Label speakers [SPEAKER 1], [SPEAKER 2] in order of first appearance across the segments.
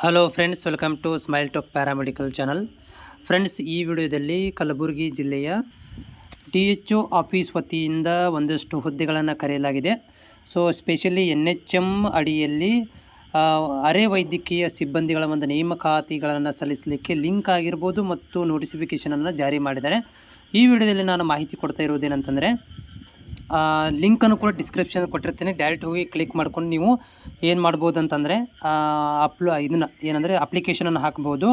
[SPEAKER 1] Hello friends welcome to smile talk paramedical channel friends ಈ ವಿಡಿಯೋದಲ್ಲಿ ಕಲಬುರಗಿ ಜಿಲ್ಲೆಯ ಡಿ ಎಚ್ ಒ ಆಫೀಸ್ ವತಿಯಿಂದ ಒಂದಷ್ಟು ಹುದ್ದೆಗಳನ್ನು ಕರೆಯಲಾಗಿದೆ. So specially N H M ಅಡಿಯಲ್ಲಿ ಅರೆ ವೈದ್ಯಕೀಯ ಸಿಬ್ಬಂದಿಗಳ ಒಂದು ನೇಮಕಾತಿಗಳನ್ನು ಸಲ್ಲಿಸಲಿಕ್ಕೆ ಲಿಂಕ್ ಆಗಿರ್ಬೋದು ಮತ್ತು ನೋಟಿಫಿಕೇಷನನ್ನು ಜಾರಿ ಮಾಡಿದ್ದಾರೆ. ಈ ವಿಡಿಯೋದಲ್ಲಿ ನಾನು ಮಾಹಿತಿ ಕೊಡ್ತಾ ಇರೋದೇನಂತಂದರೆ ಲಿಂಕನ್ನು ಕೂಡ ಡಿಸ್ಕ್ರಿಪ್ಷನ್ ಕೊಟ್ಟಿರ್ತೀನಿ. ಡೈರೆಕ್ಟ್ ಹೋಗಿ ಕ್ಲಿಕ್ ಮಾಡ್ಕೊಂಡು ನೀವು ಏನು ಮಾಡ್ಬೋದು ಅಂತಂದರೆ ಅಪ್ಲೋ ಇದನ್ನು ಏನಂದರೆ ಅಪ್ಲಿಕೇಶನನ್ನು ಹಾಕ್ಬೋದು.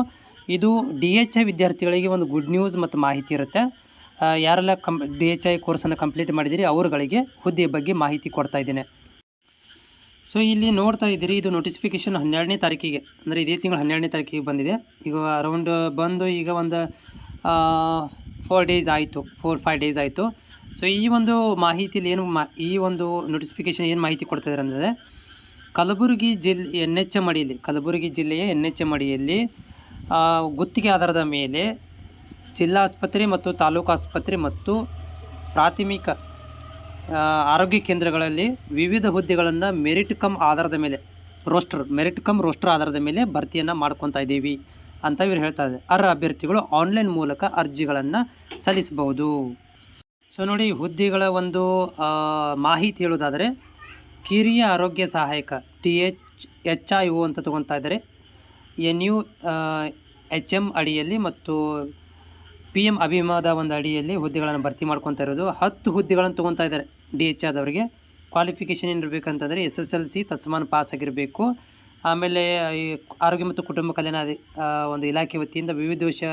[SPEAKER 1] ಇದು ಡಿ ಎಚ್ ಐ ವಿದ್ಯಾರ್ಥಿಗಳಿಗೆ ಒಂದು ಗುಡ್ ನ್ಯೂಸ್ ಮತ್ತು ಮಾಹಿತಿ ಇರುತ್ತೆ. ಯಾರೆಲ್ಲ ಕಂ ಡಿ ಎಚ್ ಐ ಕೋರ್ಸನ್ನು ಕಂಪ್ಲೀಟ್ ಮಾಡಿದಿರಿ ಅವರುಗಳಿಗೆ ಹುದ್ದೆಯ ಬಗ್ಗೆ ಮಾಹಿತಿ ಕೊಡ್ತಾ ಇದ್ದೇನೆ. ಸೊ ಇಲ್ಲಿ ನೋಡ್ತಾ ಇದ್ದೀರಿ, ಇದು ನೋಟಿಫಿಕೇಶನ್ ಹನ್ನೆರಡನೇ ತಾರೀಕಿಗೆ, ಅಂದರೆ ಇದೇ ತಿಂಗಳು ಹನ್ನೆರಡನೇ ತಾರೀಕಿಗೆ ಬಂದಿದೆ. ಈಗ ಅರೌಂಡ್ ಬಂದು ಈಗ ಒಂದು ಫೋರ್ ಡೇಸ್ ಆಯಿತು ಫೋರ್ ಫೈವ್ ಡೇಸ್ ಆಯಿತು. ಸೊ ಈ ಒಂದು ಮಾಹಿತಿಯಲ್ಲಿ ಏನು ಮಾ, ಈ ಒಂದು ನೋಟಿಫಿಕೇಶನ್ ಏನು ಮಾಹಿತಿ ಕೊಡ್ತಾ ಇದ್ದಾರೆ ಅಂದರೆ, ಕಲಬುರಗಿ ಜಿಲ್ಲೆ ಎನ್ ಎಚ್ ಎಂ ಅಡಿಯಲ್ಲಿ ಕಲಬುರಗಿ ಜಿಲ್ಲೆಯ ಎನ್ ಎಚ್ ಎಂ ಅಡಿಯಲ್ಲಿ ಗುತ್ತಿಗೆ ಆಧಾರದ ಮೇಲೆ ಜಿಲ್ಲಾ ಆಸ್ಪತ್ರೆ ಮತ್ತು ತಾಲೂಕು ಆಸ್ಪತ್ರೆ ಮತ್ತು ಪ್ರಾಥಮಿಕ ಆರೋಗ್ಯ ಕೇಂದ್ರಗಳಲ್ಲಿ ವಿವಿಧ ಹುದ್ದೆಗಳನ್ನು ಮೆರಿಟ್ ಕಮ್ ಆಧಾರದ ಮೇಲೆ, ರೋಸ್ಟರ್, ಮೆರಿಟ್ ಕಮ್ ರೋಸ್ಟರ್ ಆಧಾರದ ಮೇಲೆ ಭರ್ತಿಯನ್ನು ಮಾಡ್ಕೊತಾ ಇದ್ದೀವಿ ಅಂತ ಇವ್ರು ಹೇಳ್ತಾ ಇದ್ದಾರೆ ಅರ್ಹ ಅಭ್ಯರ್ಥಿಗಳು ಆನ್ಲೈನ್ ಮೂಲಕ ಅರ್ಜಿಗಳನ್ನು ಸಲ್ಲಿಸಬಹುದು. ಸೊ ನೋಡಿ, ಹುದ್ದೆಗಳ ಒಂದು ಮಾಹಿತಿ ಹೇಳೋದಾದರೆ ಕಿರಿಯ ಆರೋಗ್ಯ ಸಹಾಯಕ, T H H I O ಅಂತ ತೊಗೊತಾ ಇದ್ದಾರೆ. ಎನ್ ಯು ಎಚ್ ಎಂ ಅಡಿಯಲ್ಲಿ ಮತ್ತು ಪಿ ಎಂ ಅಭಿಮಾದ ಒಂದು ಅಡಿಯಲ್ಲಿ ಹುದ್ದೆಗಳನ್ನು ಭರ್ತಿ ಮಾಡ್ಕೊತಾ ಇರೋದು. ಹತ್ತು ಹುದ್ದೆಗಳನ್ನು ತೊಗೊತಾ ಇದ್ದಾರೆ ಡಿ ಎಚ್ ಆದವರಿಗೆ. ಕ್ವಾಲಿಫಿಕೇಷನ್ ಏನಿರಬೇಕಂತಂದರೆ ಎಸ್ ಎಸ್ ಎಲ್ ಸಿ ತಸ್ಮಾನ್ ಪಾಸ್ ಆಗಿರಬೇಕು. ಆಮೇಲೆ ಆರೋಗ್ಯ ಮತ್ತು ಕುಟುಂಬ ಕಲ್ಯಾಣ ಒಂದು ಇಲಾಖೆ ವತಿಯಿಂದ ವಿವಿಧ ವಿಷಯ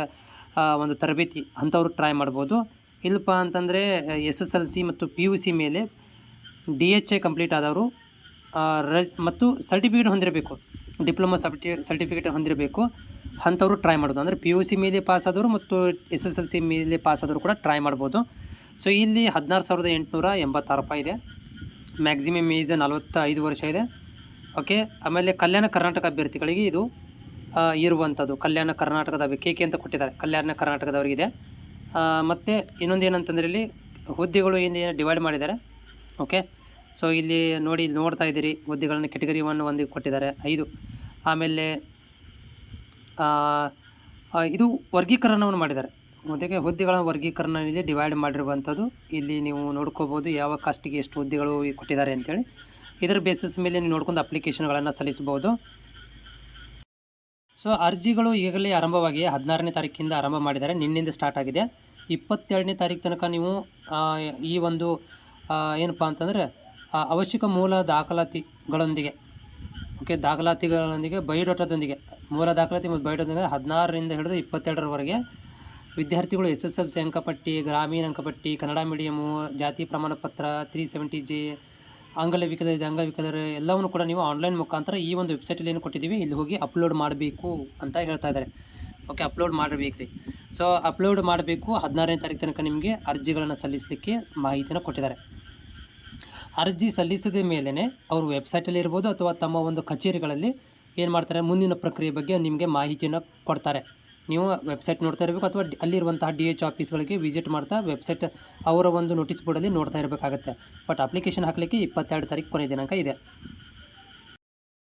[SPEAKER 1] ಒಂದು ತರಬೇತಿ ಅಂಥವ್ರು ಟ್ರೈ ಮಾಡ್ಬೋದು. ಇಲ್ಲಪ್ಪ ಅಂತಂದರೆ ಎಸ್ ಎಸ್ ಎಲ್ ಸಿ ಮತ್ತು ಪಿ ಯು ಸಿ ಮೇಲೆ ಡಿ ಎಚ್ ಎ ಕಂಪ್ಲೀಟ್ ಆದವರು. ರಜ್, ಮತ್ತು ಸರ್ಟಿಫಿಕೇಟ್ ಹೊಂದಿರಬೇಕು. ಡಿಪ್ಲೊಮಾ ಸರ್ಟಿ, ಸರ್ಟಿಫಿಕೇಟ್ ಹೊಂದಿರಬೇಕು. ಅಂಥವ್ರು ಟ್ರೈ ಮಾಡೋದು. ಅಂದರೆ ಪಿ ಯು ಸಿ ಮೇಲೆ ಪಾಸ್ ಆದವರು ಮತ್ತು ಎಸ್ ಎಸ್ ಎಲ್ ಸಿ ಮೇಲೆ ಪಾಸ್ ಆದವರು ಕೂಡ ಟ್ರೈ ಮಾಡ್ಬೋದು. ಸೊ, ಇಲ್ಲಿ ಹದಿನಾರು ಸಾವಿರದ ಎಂಟುನೂರ ಎಂಬತ್ತಾರು ರೂಪಾಯಿ ಇದೆ. ಮ್ಯಾಕ್ಸಿಮಮ್ ನಲವತ್ತ ಐದು ವರ್ಷ ಇದೆ. ಓಕೆ? ಆಮೇಲೆ ಕಲ್ಯಾಣ ಕರ್ನಾಟಕ ಅಭ್ಯರ್ಥಿಗಳಿಗೆ ಇದು ಇರುವಂಥದ್ದು. ಕಲ್ಯಾಣ ಕರ್ನಾಟಕದ ಕೆ ಕೆ ಅಂತ ಕೊಟ್ಟಿದ್ದಾರೆ. ಕಲ್ಯಾಣ ಕರ್ನಾಟಕದವರಿಗಿದೆ. ಮತ್ತು ಇನ್ನೊಂದು ಏನಂತಂದರೆ ಇಲ್ಲಿ ಹುದ್ದೆಗಳು ಏನು ಡಿವೈಡ್ ಮಾಡಿದ್ದಾರೆ. ಓಕೆ ಸೊ ಇಲ್ಲಿ ನೋಡಿ, ಇಲ್ಲಿ ನೋಡ್ತಾ ಇದ್ದೀರಿ, ಹುದ್ದೆಗಳನ್ನು ಕೆಟಗರಿ ಒನ್ ಒಂದು ಕೊಟ್ಟಿದ್ದಾರೆ, ಐದು. ಆಮೇಲೆ ಇದು ವರ್ಗೀಕರಣವನ್ನು ಮಾಡಿದ್ದಾರೆ. ಹುದ್ದೆಗೆ ಹುದ್ದೆಗಳ ವರ್ಗೀಕರಣ ಇಲ್ಲಿ ಡಿವೈಡ್ ಮಾಡಿರುವಂಥದ್ದು. ಇಲ್ಲಿ ನೀವು ನೋಡ್ಕೋಬೋದು ಯಾವ ಕಾಸ್ಟಿಗೆ ಎಷ್ಟು ಹುದ್ದೆಗಳು ಕೊಟ್ಟಿದ್ದಾರೆ ಅಂತೇಳಿ. ಇದರ ಬೇಸಿಸ್ ಮೇಲೆ ನೀವು ನೋಡ್ಕೊಂಡು ಅಪ್ಲಿಕೇಶನ್ಗಳನ್ನು ಸಲ್ಲಿಸಬಹುದು. ಸೊ ಅರ್ಜಿಗಳು ಈಗಲೇ ಆರಂಭವಾಗಿ ಹದಿನಾರನೇ ತಾರೀಕಿಂದ ಆರಂಭ ಮಾಡಿದ್ದಾರೆ. ನಿನ್ನಿಂದ ಸ್ಟಾರ್ಟ್ ಆಗಿದೆ. ಇಪ್ಪತ್ತೆರಡನೇ ತಾರೀಕು ತನಕ ನೀವು ಈ ಒಂದು ಏನಪ್ಪ ಅಂತಂದರೆ ಅವಶ್ಯಕ ಮೂಲ ದಾಖಲಾತಿಗಳೊಂದಿಗೆ ಓಕೆ ದಾಖಲಾತಿಗಳೊಂದಿಗೆ, ಬಯೋಡಾಟಾದೊಂದಿಗೆ, ಮೂಲ ದಾಖಲಾತಿ ಮತ್ತು ಬಯೋಡಾಟದೊಂದಿಗೆ ಹದಿನಾರರಿಂದ ಹಿಡಿದು ಇಪ್ಪತ್ತೆರಡರವರೆಗೆ ವಿದ್ಯಾರ್ಥಿಗಳು ಎಸ್ ಎಸ್ ಎಲ್ ಸಿ ಅಂಕಪಟ್ಟಿ, ಗ್ರಾಮೀಣ ಅಂಕಪಟ್ಟಿ, ಕನ್ನಡ ಮೀಡಿಯಮು ಜಾತಿ ಪ್ರಮಾಣ ಪತ್ರ ತ್ರೀ ಸೆವೆಂಟಿ ಜಿ ಅಂಗವಿಕಲ ಇದೆ ಅಂಗವಿಕಲರು ಎಲ್ಲವನ್ನು ಕೂಡ ನೀವು ಆನ್ಲೈನ್ ಮುಖಾಂತರ ಈ ಒಂದು ವೆಬ್ಸೈಟಲ್ಲಿ ಏನು ಕೊಟ್ಟಿದ್ದೀವಿ, ಇಲ್ಲಿ ಹೋಗಿ ಅಪ್ಲೋಡ್ ಮಾಡಬೇಕು ಅಂತ ಹೇಳ್ತಾ ಇದ್ದಾರೆ. ಓಕೆ ಅಪ್ಲೋಡ್ ಮಾಡಬೇಕ್ರಿ ಸೊ ಅಪ್ಲೋಡ್ ಮಾಡಬೇಕು, ಹದಿನಾರನೇ ತಾರೀಕು ತನಕ ನಿಮಗೆ ಅರ್ಜಿಗಳನ್ನು ಸಲ್ಲಿಸಲಿಕ್ಕೆ ಮಾಹಿತಿಯನ್ನು ಕೊಟ್ಟಿದ್ದಾರೆ. ಅರ್ಜಿ ಸಲ್ಲಿಸಿದ ಮೇಲೇ ಅವರು ವೆಬ್ಸೈಟಲ್ಲಿ ಇರ್ಬೋದು ಅಥವಾ ತಮ್ಮ ಒಂದು ಕಚೇರಿಗಳಲ್ಲಿ ಏನು ಮಾಡ್ತಾರೆ, ಮುಂದಿನ ಪ್ರಕ್ರಿಯೆ ಬಗ್ಗೆ ನಿಮಗೆ ಮಾಹಿತಿಯನ್ನು ಕೊಡ್ತಾರೆ. ನೀವು ವೆಬ್ಸೈಟ್ ನೋಡ್ತಾ ಇರಬೇಕು ಅಥವಾ ಅಲ್ಲಿರುವಂತಹ ಡಿ ಎಚ್ ಆಫೀಸ್ಗಳಿಗೆ ವಿಸಿಟ್ ಮಾಡ್ತಾ ವೆಬ್ಸೈಟ್ ಅವರ ಒಂದು ನೋಟಿಸ್ ಬೋರ್ಡಲ್ಲಿ ನೋಡ್ತಾ ಇರಬೇಕಾಗತ್ತೆ. ಬಟ್ ಅಪ್ಲಿಕೇಶನ್ ಹಾಕಲಿಕ್ಕೆ ಇಪ್ಪತ್ತೆರಡು ತಾರೀಕು ಕೊನೆ ದಿನಾಂಕ ಇದೆ.